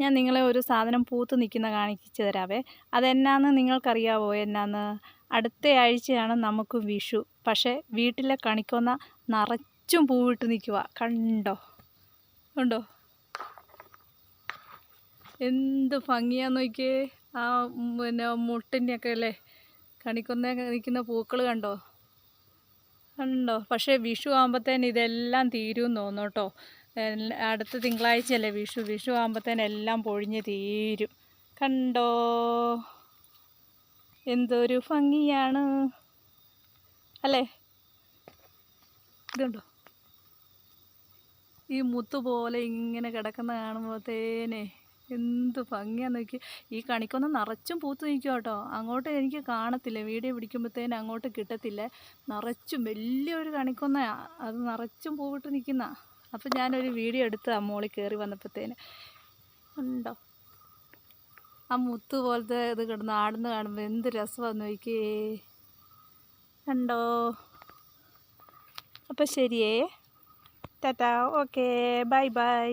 ഞാൻ നിങ്ങളെ ഒരു സാധനം പൂത്ത് നിൽക്കുന്ന കാണിച്ചു തരാവേ. അതെന്നാന്ന് നിങ്ങൾക്കറിയാവോ? എന്നാന്ന്? അടുത്ത ആഴ്ചയാണ് നമുക്ക് വിഷു. പക്ഷേ വീട്ടിലെ കണിക്കൊന്ന നിറച്ചും പൂവിട്ട് നിൽക്കുക കണ്ടോ? ഉണ്ടോ എന്ത് ഭംഗിയാന്ന് നോക്കിയേ. ആ പിന്നെ മുട്ടിന്റെയൊക്കെ അല്ലേ? കണിക്കൊന്ന നിൽക്കുന്ന പൂക്കൾ കണ്ടോ? കണ്ടോ? പക്ഷേ വിഷു ആകുമ്പോഴത്തേന് ഇതെല്ലാം കേട്ടോ. എല്ലാ- അടുത്ത തിങ്കളാഴ്ചയല്ലേ വിഷു. വിഷു ആകുമ്പോഴത്തേന് എല്ലാം പൊഴിഞ്ഞ് തീരും. കണ്ടോ? എന്തൊരു ഭംഗിയാണ്. അല്ലേ? ഇതുണ്ടോ? ഈ മുത്ത് പോലെ ഇങ്ങനെ കിടക്കുന്ന കാണുമ്പോഴത്തേനെ എന്ത് ഭംഗിയാന്ന് നോക്കി ഈ കണിക്കൊന്ന് നിറച്ചും പൂത്ത് നിൽക്കും കേട്ടോ. അങ്ങോട്ട് എനിക്ക് കാണത്തില്ല. വീഡിയോ പിടിക്കുമ്പോഴത്തേന് അങ്ങോട്ട് കിട്ടത്തില്ല. നിറച്ചും വലിയൊരു കണിക്കൊന്ന. അത് നിറച്ചും പൂവിട്ട് നിൽക്കുന്ന. അപ്പം ഞാനൊരു വീഡിയോ എടുത്ത് ആ മോളിൽ കയറി വന്നപ്പോഴത്തേന് ഉണ്ടോ? ആ മുത്ത് പോലത്തെ ഇത് കിടന്ന് ആടുന്ന് കാണുമ്പോൾ എന്ത് രസമാണെന്ന് നോക്കിയേ. കണ്ടോ? അപ്പം ശരിയേ. ടാറ്റാ. ഓക്കേ. Bye bye.